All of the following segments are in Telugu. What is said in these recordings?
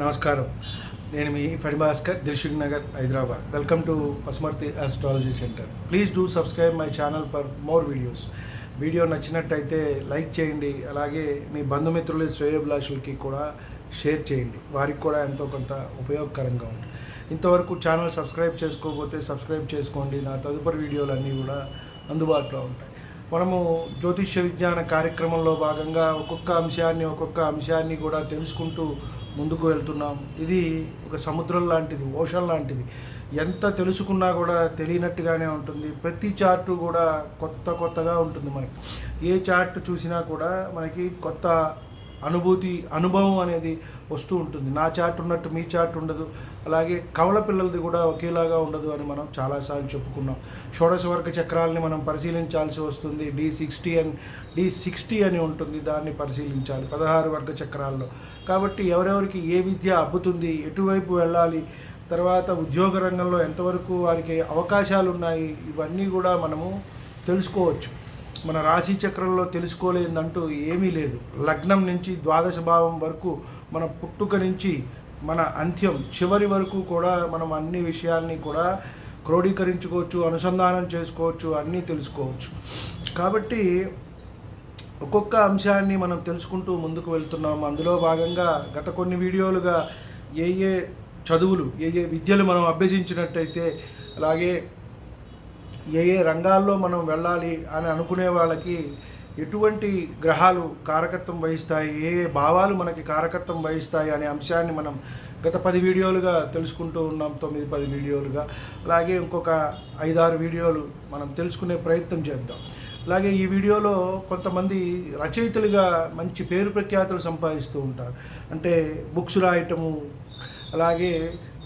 నమస్కారం. నేను మీ Phani Bhaskar Dilsukhnagar Hyderabad. Welcome to Pasumarthi astrology centre please do subscribe my channel for more videos video నచ్చినట్టయితే లైక్ చేయండి. అలాగే మీ బంధుమిత్రులు శ్రేయోభిలాషులకి కూడా షేర్ చేయండి. వారికి కూడా ఎంతో కొంత ఉపయోగకరంగా ఉంటుంది. ఇంతవరకు ఛానల్ సబ్స్క్రైబ్ చేసుకోకపోతే సబ్స్క్రైబ్ చేసుకోండి. నా తదుపరి వీడియోలు అన్నీ కూడా అందుబాటులో ఉంటాయి. మనము జ్యోతిష్య విజ్ఞాన కార్యక్రమంలో భాగంగా ఒక్కొక్క అంశాన్ని ఒక్కొక్క అంశాన్ని కూడా తెలుసుకుంటూ ముందుకు వెళ్తున్నాం. ఇది ఒక సముద్రం లాంటిది ఓషన్ లాంటిది. ఎంత తెలుసుకున్నా కూడా తెలియనట్టుగానే ఉంటుంది. ప్రతి చార్టు కూడా కొత్త కొత్తగా ఉంటుంది మనకి. ఏ చార్ట్ చూసినా కూడా మనకి కొత్త అనుభూతి అనుభవం అనేది వస్తూ ఉంటుంది. నా చాట్ ఉన్నట్టు మీ చాట్ ఉండదు. అలాగే కవల పిల్లలది కూడా ఒకేలాగా ఉండదు అని మనం చాలాసార్లు చెప్పుకున్నాం. షోడశ వర్గ చక్రాలని మనం పరిశీలించాల్సి వస్తుంది. డి సిక్స్టీ అని డి సిక్స్టీ అని ఉంటుంది. దాన్ని పరిశీలించాలి పదహారు వర్గ చక్రాల్లో. కాబట్టి ఎవరెవరికి ఏ విద్య అబ్బుతుంది ఎటువైపు వెళ్ళాలి తర్వాత ఉద్యోగ రంగంలో ఎంతవరకు వారికి అవకాశాలు ఉన్నాయి ఇవన్నీ కూడా మనము తెలుసుకోవచ్చు. మన రాశి చక్రంలో తెలుసుకోలేదంటూ ఏమీ లేదు. లగ్నం నుంచి ద్వాదశ భావం వరకు మన పుట్టుక నుంచి మన అంత్యం చివరి వరకు కూడా మనం అన్ని విషయాల్ని కూడా క్రోడీకరించుకోవచ్చు అనుసంధానం చేసుకోవచ్చు అన్నీ తెలుసుకోవచ్చు. కాబట్టి ఒక్కొక్క అంశాన్ని మనం తెలుసుకుంటూ ముందుకు వెళ్తున్నాం అందులో భాగంగా గత కొన్ని వీడియోలుగా ఏ ఏ చదువులు ఏ ఏ విద్యలు మనం అభ్యసించినట్టయితే అలాగే ఏ ఏ రంగాల్లో మనం వెళ్ళాలి అని అనుకునే వాళ్ళకి ఎటువంటి గ్రహాలు కారకత్వం వహిస్తాయి ఏ ఏ భావాలు మనకి కారకత్వం వహిస్తాయి అనే అంశాన్ని మనం గత పది వీడియోలుగా తెలుసుకుంటూ ఉన్నాం తొమ్మిది పది వీడియోలుగా. అలాగే ఇంకొక ఐదారు వీడియోలు మనం తెలుసుకునే ప్రయత్నం చేద్దాం. అలాగే ఈ వీడియోలో కొంతమంది రచయితలుగా మంచి పేరు ప్రఖ్యాతులు సంపాదిస్తూ ఉంటారు. అంటే బుక్స్ రాయటము అలాగే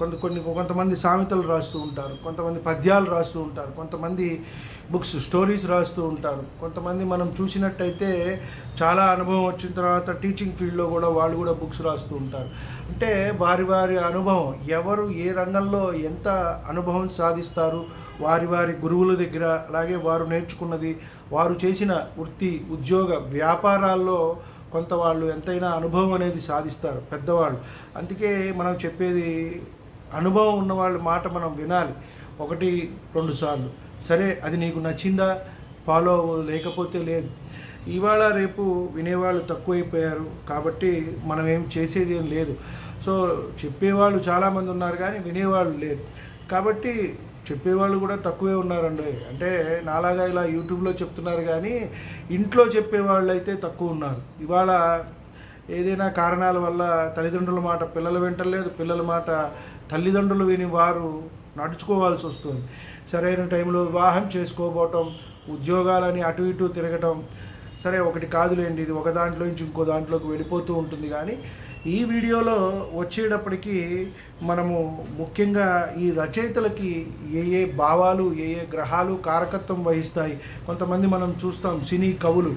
కొంత కొన్ని కొంతమంది సామెతలు రాస్తూ ఉంటారు కొంతమంది పద్యాలు రాస్తూ ఉంటారు కొంతమంది బుక్స్ స్టోరీస్ రాస్తూ ఉంటారు. కొంతమంది మనం చూసినట్టయితే చాలా అనుభవం వచ్చిన తర్వాత టీచింగ్ ఫీల్డ్లో కూడా వాళ్ళు కూడా బుక్స్ రాస్తూ ఉంటారు. అంటే వారి వారి అనుభవం ఎవరు ఏ రంగంలో ఎంత అనుభవం సాధిస్తారు వారి వారి గురువుల దగ్గర అలాగే వారు నేర్చుకున్నది వారు చేసిన వృత్తి ఉద్యోగ వ్యాపారాల్లో కొంత వాళ్ళు ఎంతైనా అనుభవం అనేది సాధిస్తారు పెద్దవాళ్ళు. అందుకే మనం చెప్పేది అనుభవం ఉన్న వాళ్ళ మాట మనం వినాలి. ఒకటి రెండు సార్లు. సరే అది నీకు నచ్చిందా? ఫాలో అవ్వ లేకపోతే లేదు. ఇవాళ రేపు వినేవాళ్ళు తక్కువైపోయారు. కాబట్టి మనం ఏం చేసేది ఏం లేదు. సో చెప్పేవాళ్ళు చాలామంది ఉన్నారు కానీ వినేవాళ్ళు లేరు. కాబట్టి చెప్పేవాళ్ళు కూడా తక్కువే ఉన్నారండి. అంటే నాలాగా ఇలా యూట్యూబ్లో చెప్తున్నారు కానీ ఇంట్లో చెప్పేవాళ్ళు అయితే తక్కువ ఉన్నారు. ఇవాళ ఏదైనా కారణాల వల్ల తల్లిదండ్రుల మాట పిల్లలు వింటలేదు పిల్లల మాట తల్లిదండ్రులు విని వారు నడుచుకోవాల్సి వస్తుంది. సరైన టైంలో వివాహం చేసుకోబోవటం ఉద్యోగాలని అటు ఇటు తిరగటం సరే ఒకటి కాదులేండి ఇది ఒక దాంట్లో నుంచి ఇంకో దాంట్లోకి వెళ్ళిపోతూ ఉంటుంది. కానీ ఈ వీడియోలో వచ్చేటప్పటికి మనము ముఖ్యంగా ఈ రచయితలకి ఏ ఏ భావాలు ఏ ఏ గ్రహాలు కారకత్వం వహిస్తాయి. కొంతమంది మనం చూస్తాం సినీ కవులు.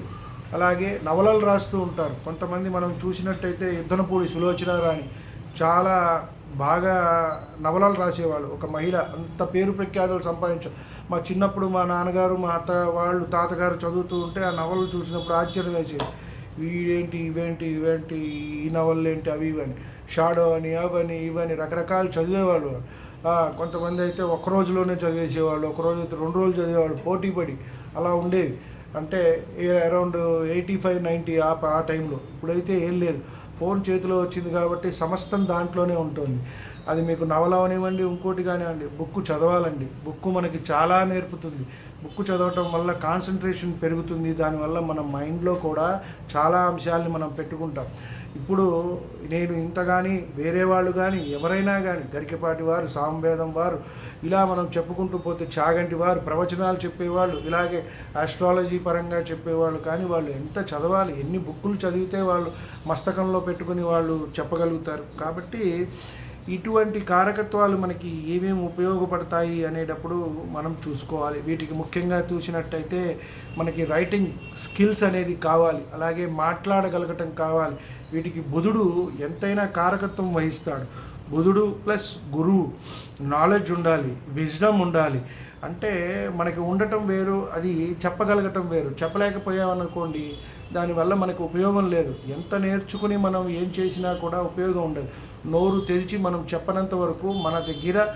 అలాగే నవలలు రాస్తూ ఉంటారు. కొంతమంది మనం చూసినట్టయితే యుద్ధనపూడి సులోచన రాణి చాలా బాగా నవలలు రాసేవాళ్ళు. ఒక మహిళ అంత పేరు ప్రఖ్యాతులు సంపాదించారు మా చిన్నప్పుడు మా నాన్నగారు మా అత్త వాళ్ళు తాతగారు చదువుతూ ఉంటే ఆ నవలలు చూసినప్పుడు ఆశ్చర్యం వేసేది. వీడేంటి ఇవేంటి ఇవేంటి ఈ నవలలు ఏంటి అవి ఇవని షాడో అని అవని ఇవని రకరకాలు చదివేవాళ్ళు. కొంతమంది అయితే ఒక రోజులోనే చదివేసేవాళ్ళు ఒక రోజు అయితే రెండు రోజులు చదివేవాళ్ళు పోటీ పడి అలా ఉండేవి. అంటే అరౌండ్ ఎయిటీ ఫైవ్ నైంటీ ఆ ఆ టైంలో. ఇప్పుడైతే ఏం లేదు. ఫోన్ చేతిలో వచ్చింది కాబట్టి సమస్తం దాంట్లోనే ఉంటుంది. అది మీకు నవల అవనివ్వండి ఇంకోటి కానివ్వండి బుక్ చదవాలండి. బుక్ మనకి చాలా నేర్పుతుంది. బుక్ చదవటం వల్ల కాన్సన్ట్రేషన్ పెరుగుతుంది. దానివల్ల మన మైండ్లో కూడా చాలా అంశాలని మనం పెట్టుకుంటాం. ఇప్పుడు నేను ఇంత కానీ వేరే వాళ్ళు కానీ ఎవరైనా కానీ గరికపాటి వారు సాంభేదం వారు ఇలా మనం చెప్పుకుంటూ పోతే చాగంటి వారు ప్రవచనాలు చెప్పేవాళ్ళు ఇలాగే ఆస్ట్రాలజీ పరంగా చెప్పేవాళ్ళు కానీ వాళ్ళు ఎంత చదవాలి ఎన్ని బుక్కులు చదివితే వాళ్ళు మస్తకంలో పెట్టుకుని వాళ్ళు చెప్పగలుగుతారు. కాబట్టి ఇటువంటి కారకత్వాలు మనకి ఏమేమి ఉపయోగపడతాయి అనేటప్పుడు మనం చూసుకోవాలి. వీటికి ముఖ్యంగా చూసినట్టయితే మనకి రైటింగ్ స్కిల్స్ అనేది కావాలి. అలాగే మాట్లాడగలగటం కావాలి. వీటికి బుధుడు ఎంతైనా కారకత్వం వహిస్తాడు. బుధుడు ప్లస్ గురువు. నాలెడ్జ్ ఉండాలి విజ్డమ్ ఉండాలి. అంటే మనకి ఉండటం వేరు అది చెప్పగలగటం వేరు. చెప్పలేకపోయామనుకోండి దానివల్ల మనకు ఉపయోగం లేదు. ఎంత నేర్చుకుని మనం ఏం చేసినా కూడా ఉపయోగం ఉండదు. నోరు తెరిచి మనం చెప్పనంత వరకు మన దగ్గర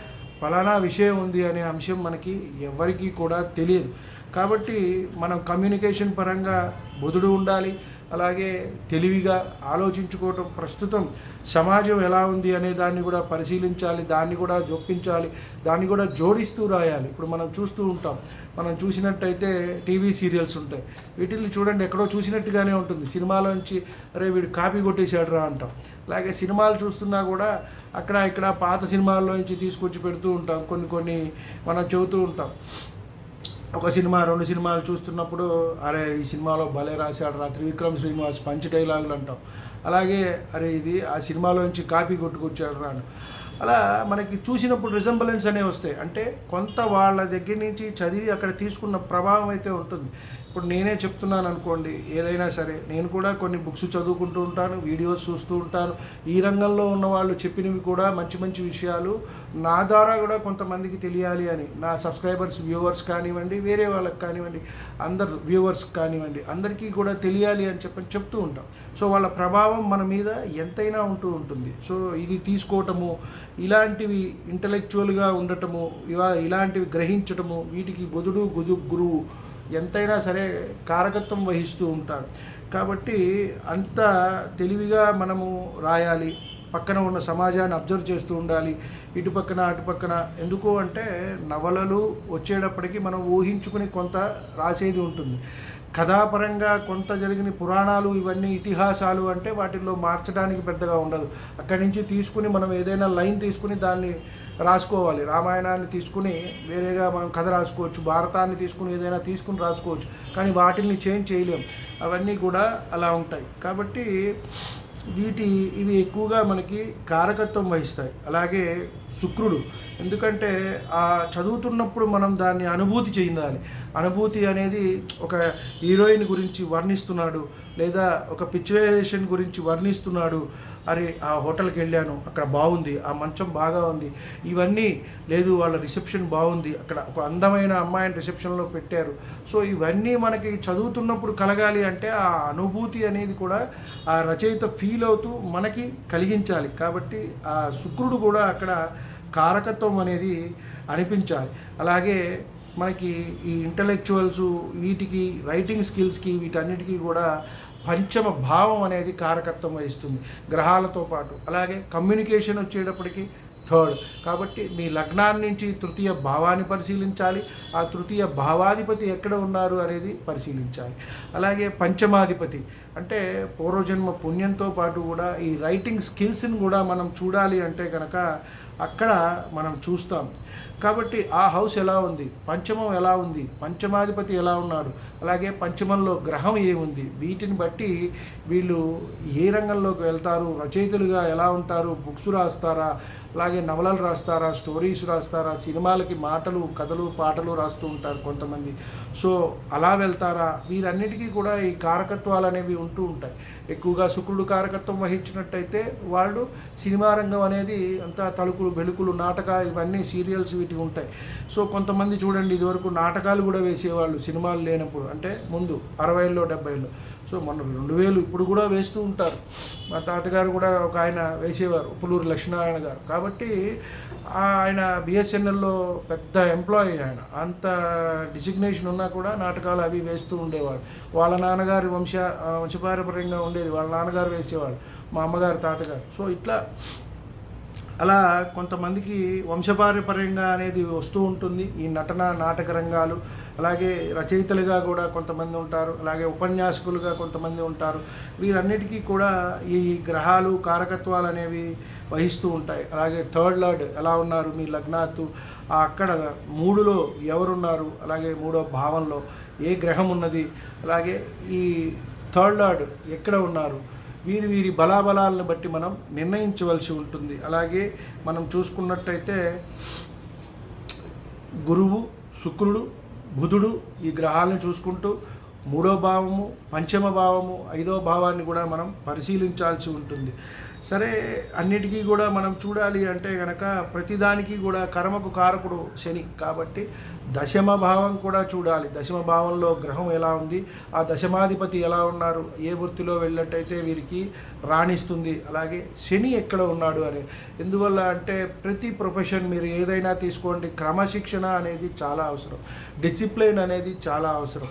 ఫలానా విషయం ఉంది అనే అంశం మనకి ఎవరికీ కూడా తెలియదు. కాబట్టి మనం కమ్యూనికేషన్ పరంగా బుధుడు ఉండాలి అలాగే తెలివిగా ఆలోచించుకోవటం ప్రస్తుతం సమాజం ఎలా ఉంది అనే దాన్ని కూడా పరిశీలించాలి దాన్ని కూడా జొప్పించాలి దాన్ని కూడా జోడిస్తూ రాయాలి. ఇప్పుడు మనం చూస్తూ ఉంటాం. మనం చూసినట్టయితే టీవీ సీరియల్స్ ఉంటాయి. వీటిని చూడండి ఎక్కడో చూసినట్టుగానే ఉంటుంది. సినిమాలోంచి అరే వీడు కాపీ కొట్టేశాడు రా అంటాం. అలాగే సినిమాలు చూస్తున్నా కూడా అక్కడ ఇక్కడ పాత సినిమాల్లో నుంచి తీసుకొచ్చి పెడుతూ ఉంటాం. కొన్ని కొన్ని మనం చెబుతూ ఉంటాం. ఒక సినిమా రెండు సినిమాలు చూస్తున్నప్పుడు అరే ఈ సినిమాలో భలే రాశాడు రా త్రివిక్రమ్ శ్రీనివాస్ పంచ్ డైలాగులు అంటాం. అలాగే అరే ఇది ఆ సినిమాలోంచి కాపీ కొట్టుకొచ్చాడు రాను. అలా మనకి చూసినప్పుడు రిజంబలెన్స్ అనేవి వస్తాయి. అంటే కొంత వాళ్ళ దగ్గర నుంచి చదివి అక్కడ తీసుకున్న ప్రభావం అయితే ఉంటుంది. ఇప్పుడు నేనే చెప్తున్నాను అనుకోండి ఏదైనా సరే నేను కూడా కొన్ని బుక్స్ చదువుకుంటూ ఉంటాను వీడియోస్ చూస్తూ ఉంటాను. ఈ రంగంలో ఉన్న వాళ్ళు చెప్పినవి కూడా మంచి మంచి విషయాలు నా ద్వారా కూడా కొంతమందికి తెలియాలి అని. నా సబ్స్క్రైబర్స్ వ్యూవర్స్ కానివ్వండి వేరే వాళ్ళకి కానివ్వండి అందరు వ్యూవర్స్ కానివ్వండి అందరికీ కూడా తెలియాలి అని చెప్పని చెప్తూ ఉంటాం. సో వాళ్ళ ప్రభావం మన మీద ఎంతైనా ఉంటూ ఉంటుంది. సో ఇది తీసుకోవటము ఇలాంటివి ఇంటలెక్చువల్గా ఉండటము ఇవా ఇలాంటివి గ్రహించటము వీటికి బుధుడు గుదు గురువు ఎంతైనా సరే కారకత్వం వహిస్తూ ఉంటారు. కాబట్టి అంత తెలివిగా మనము రాయాలి పక్కన ఉన్న సమాజాన్ని అబ్జర్వ్ చేస్తూ ఉండాలి ఇటు పక్కన అటు పక్కన. ఎందుకు అంటే నవలలు వచ్చేటప్పటికి మనం ఊహించుకుని కొంత రాసేది ఉంటుంది. కథాపరంగా కొంత జరిగిన పురాణాలు ఇవన్నీ ఇతిహాసాలు అంటే వాటిల్లో మార్చడానికి పెద్దగా ఉండదు. అక్కడి నుంచి తీసుకుని మనం ఏదైనా లైన్ తీసుకుని దాన్ని రాసుకోవాలి. రామాయణాన్ని తీసుకుని వేరేగా మనం కథ రాసుకోవచ్చు భారతాన్ని తీసుకుని ఏదైనా తీసుకుని రాసుకోవచ్చు కానీ వాటిని చేంజ్ చేయలేం. అవన్నీ కూడా అలా ఉంటాయి. కాబట్టి వీటి ఇవి ఎక్కువగా మనకి కారకత్వం వహిస్తాయి. అలాగే శుక్రుడు. ఎందుకంటే ఆ చదువుతున్నప్పుడు మనం దాన్ని అనుభూతి చెందాలి. అనుభూతి అనేది ఒక హీరోయిన్ గురించి వర్ణిస్తున్నాడు. లేదా ఒక పిక్చరైజేషన్ గురించి వర్ణిస్తున్నాడు అరే ఆ హోటల్కి వెళ్ళాను అక్కడ బాగుంది ఆ మంచం బాగా ఉంది ఇవన్నీ లేదు వాళ్ళ రిసెప్షన్ బాగుంది అక్కడ ఒక అందమైన అమ్మాయిని రిసెప్షన్లో పెట్టారు. సో ఇవన్నీ మనకి చదువుతున్నప్పుడు కలగాలి అంటే ఆ అనుభూతి అనేది కూడా ఆ రచయిత ఫీల్ అవుతూ మనకి కలిగించాలి. కాబట్టి ఆ శుక్రుడు కూడా అక్కడ కారకత్వం అనేది అనిపించాలి. అలాగే మనకి ఈ ఇంటలెక్చువల్స్ వీటికి రైటింగ్ స్కిల్స్కి వీటన్నిటికీ కూడా పంచమ భావం అనేది కారకత్వం వహిస్తుంది గ్రహాలతో పాటు. అలాగే కమ్యూనికేషన్ వచ్చేటప్పటికి థర్డ్. కాబట్టి మీ లగ్నాన్ని నుంచి తృతీయ భావాన్ని పరిశీలించాలి. ఆ తృతీయ భావాధిపతి ఎక్కడ ఉన్నారు అనేది పరిశీలించాలి. అలాగే పంచమాధిపతి. అంటే పూర్వజన్మ పుణ్యంతో పాటు కూడా ఈ రైటింగ్ స్కిల్స్ని కూడా మనం చూడాలి అంటే కనుక అక్కడ మనం చూస్తాం. కాబట్టి ఆ హౌస్ ఎలా ఉంది? పంచమం ఎలా ఉంది? పంచమాధిపతి ఎలా ఉన్నాడు? అలాగే పంచమంలో గ్రహం ఏముంది? వీటిని బట్టి వీళ్ళు ఏ రంగంలోకి వెళ్తారు? రచయితలుగా ఎలా ఉంటారు? బుక్స్ రాస్తారా? అలాగే నవలలు రాస్తారా? స్టోరీస్ రాస్తారా? సినిమాలకి మాటలు కథలు పాటలు రాస్తూ ఉంటారు కొంతమంది. సో అలా వెళ్తారా? వీరన్నిటికీ కూడా ఈ కారకత్వాలు అనేవి ఉంటూ ఉంటాయి. ఎక్కువగా శుక్రుడు కారకత్వం వహించినట్టయితే వాళ్ళు సినిమా రంగం అనేది అంతా తలుకులు బెలుకులు నాటక ఇవన్నీ సీరియల్స్ ఇలాంటివి ఉంటాయి. సో కొంతమంది చూడండి ఇదివరకు నాటకాలు కూడా వేసేవాళ్ళు సినిమాలు లేనప్పుడు. అంటే ముందు అరవైలో డెబ్బైలో. సో మొన్న రెండు వేలు ఇప్పుడు కూడా వేస్తూ ఉంటారు. మా తాతగారు కూడా ఒక ఆయన వేసేవారు ఉప్పులూరు లక్ష్మీనారాయణ గారు. కాబట్టి ఆయన బిఎస్ఎన్ఎల్లో పెద్ద ఎంప్లాయీ ఆయన. అంత డిసిగ్నేషన్ ఉన్నా కూడా నాటకాలు అవి వేస్తూ ఉండేవాడు. వాళ్ళ నాన్నగారి వంశ వంశపారపర్యంగా ఉండేది. వాళ్ళ నాన్నగారు వేసేవాడు మా అమ్మగారు తాతగారు. సో ఇట్లా అలా కొంతమందికి వంశపారపర్యంగా అనేది వస్తూ ఉంటుంది. ఈ నటన నాటక రంగాలు అలాగే రచయితలుగా కూడా కొంతమంది ఉంటారు. అలాగే ఉపన్యాసకులుగా కొంతమంది ఉంటారు. వీరన్నిటికీ కూడా ఈ గ్రహాలు కారకత్వాలు అనేవి వహిస్తూ ఉంటాయి. అలాగే థర్డ్ లార్డ్ ఎలా ఉన్నారు? మీ లగ్నాత్తు అక్కడ మూడులో ఎవరున్నారు? అలాగే మూడో భావంలో ఏ గ్రహం ఉన్నది? అలాగే ఈ థర్డ్ లార్డ్ ఎక్కడ ఉన్నారు? వీరి వీరి బలాబలాలను బట్టి మనం నిర్ణయించవలసి ఉంటుంది. అలాగే మనం చూసుకున్నట్టయితే గురువు శుక్రుడు బుధుడు ఈ గ్రహాలను చూసుకుంటూ మూడో భావము పంచమ భావము ఐదో భావాన్ని కూడా మనం పరిశీలించాల్సి ఉంటుంది. సరే అన్నిటికీ కూడా మనం చూడాలి అంటే కనుక ప్రతిదానికి కూడా కర్మకు కారకుడు శని కాబట్టి దశమ భావం కూడా చూడాలి. దశమ భావంలో గ్రహం ఎలా ఉంది? ఆ దశమాధిపతి ఎలా ఉన్నారు? ఏ వృత్తిలో వెళ్ళినట్టయితే వీరికి రాణిస్తుంది? అలాగే శని ఎక్కడ ఉన్నాడు అని. ఎందువల్ల అంటే ప్రతి ప్రొఫెషన్ మీరు ఏదైనా తీసుకోండి. క్రమశిక్షణ అనేది చాలా అవసరం. డిసిప్లిన్ అనేది చాలా అవసరం.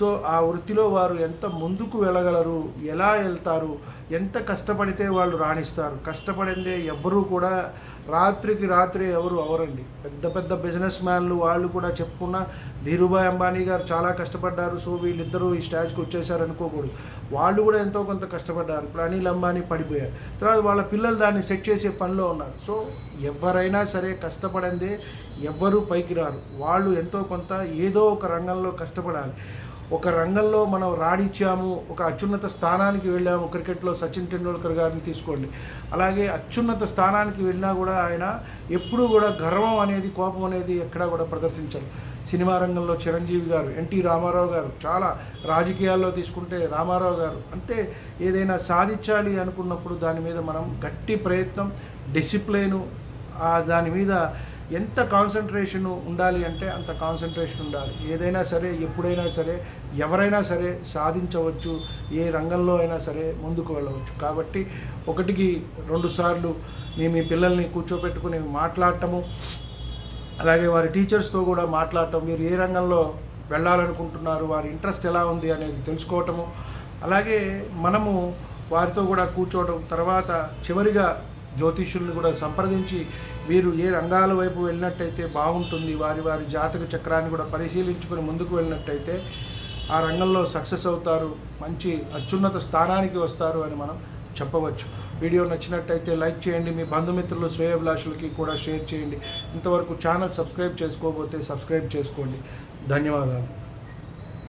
సో ఆ వృత్తిలో వారు ఎంత ముందుకు వెళ్ళగలరు ఎలా వెళ్తారు ఎంత కష్టపడితే వాళ్ళు రాణిస్తారు. కష్టపడిందే ఎవ్వరూ కూడా రాత్రికి రాత్రి ఎవరు అవరండి. పెద్ద పెద్ద బిజినెస్ మ్యాన్లు వాళ్ళు కూడా చెప్పుకున్న ధీరుభాయ్ అంబానీ గారు చాలా కష్టపడ్డారు సో వీళ్ళిద్దరూ ఈ స్టేజ్కి వచ్చేసారు అనుకోకూడదు. వాళ్ళు కూడా ఎంతో కొంత కష్టపడ్డారు. ఇప్పుడు అనిల్ అంబానీ పడిపోయారు. తర్వాత వాళ్ళ పిల్లలు దాన్ని సెట్ చేసే పనిలో ఉన్నారు. సో ఎవరైనా సరే కష్టపడిందే ఎవ్వరూ పైకి రారు. వాళ్ళు ఎంతో కొంత ఏదో ఒక రంగంలో కష్టపడాలి. ఒక రంగంలో మనం రాణించాము ఒక అత్యున్నత స్థానానికి వెళ్ళాము క్రికెట్లో సచిన్ టెండూల్కర్ గారిని తీసుకోండి. అలాగే అత్యున్నత స్థానానికి వెళ్ళినా కూడా ఆయన ఎప్పుడూ కూడా గర్వం అనేది కోపం అనేది ఎక్కడా కూడా ప్రదర్శించరు. సినిమా రంగంలో చిరంజీవి గారు ఎన్టీ రామారావు గారు చాలా రాజకీయాల్లో తీసుకుంటే రామారావు గారు అంటే ఏదైనా సాధించాలి అనుకున్నప్పుడు దాని మీద మనం గట్టి ప్రయత్నం డిసిప్లైను దాని మీద ఎంత కాన్సన్ట్రేషన్ ఉండాలి అంటే అంత కాన్సన్ట్రేషన్ ఉండాలి. ఏదైనా సరే ఎప్పుడైనా సరే ఎవరైనా సరే సాధించవచ్చు ఏ రంగంలో అయినా సరే ముందుకు వెళ్ళవచ్చు. కాబట్టి ఒకటికి రెండు సార్లు మీ మీ పిల్లల్ని కూర్చోపెట్టుకుని మాట్లాడటము అలాగే వారి టీచర్స్తో కూడా మాట్లాడటం మీరు ఏ రంగంలో వెళ్ళాలనుకుంటున్నారు వారి ఇంట్రెస్ట్ ఎలా ఉంది అనేది తెలుసుకోవటము అలాగే మనము వారితో కూడా కూర్చోవడం తర్వాత చివరిగా జ్యోతిష్యుల్ని కూడా సంప్రదించి వీరు ఏ రంగాల వైపు వెళ్ళినట్టయితే బాగుంటుంది వారి వారి జాతక చక్రాన్ని కూడా పరిశీలించుకొని ముందుకు వెళ్ళినట్టయితే ఆ రంగంలో సక్సెస్ అవుతారు మంచి అత్యున్నత స్థానానికి వస్తారు అని మనం చెప్పవచ్చు. వీడియో నచ్చినట్టయితే లైక్ చేయండి మీ బంధుమిత్రులు శ్రేయభిలాషులకి కూడా షేర్ చేయండి. ఇంతవరకు ఛానల్ సబ్స్క్రైబ్ చేసుకోకపోతే సబ్స్క్రైబ్ చేసుకోండి. ధన్యవాదాలు.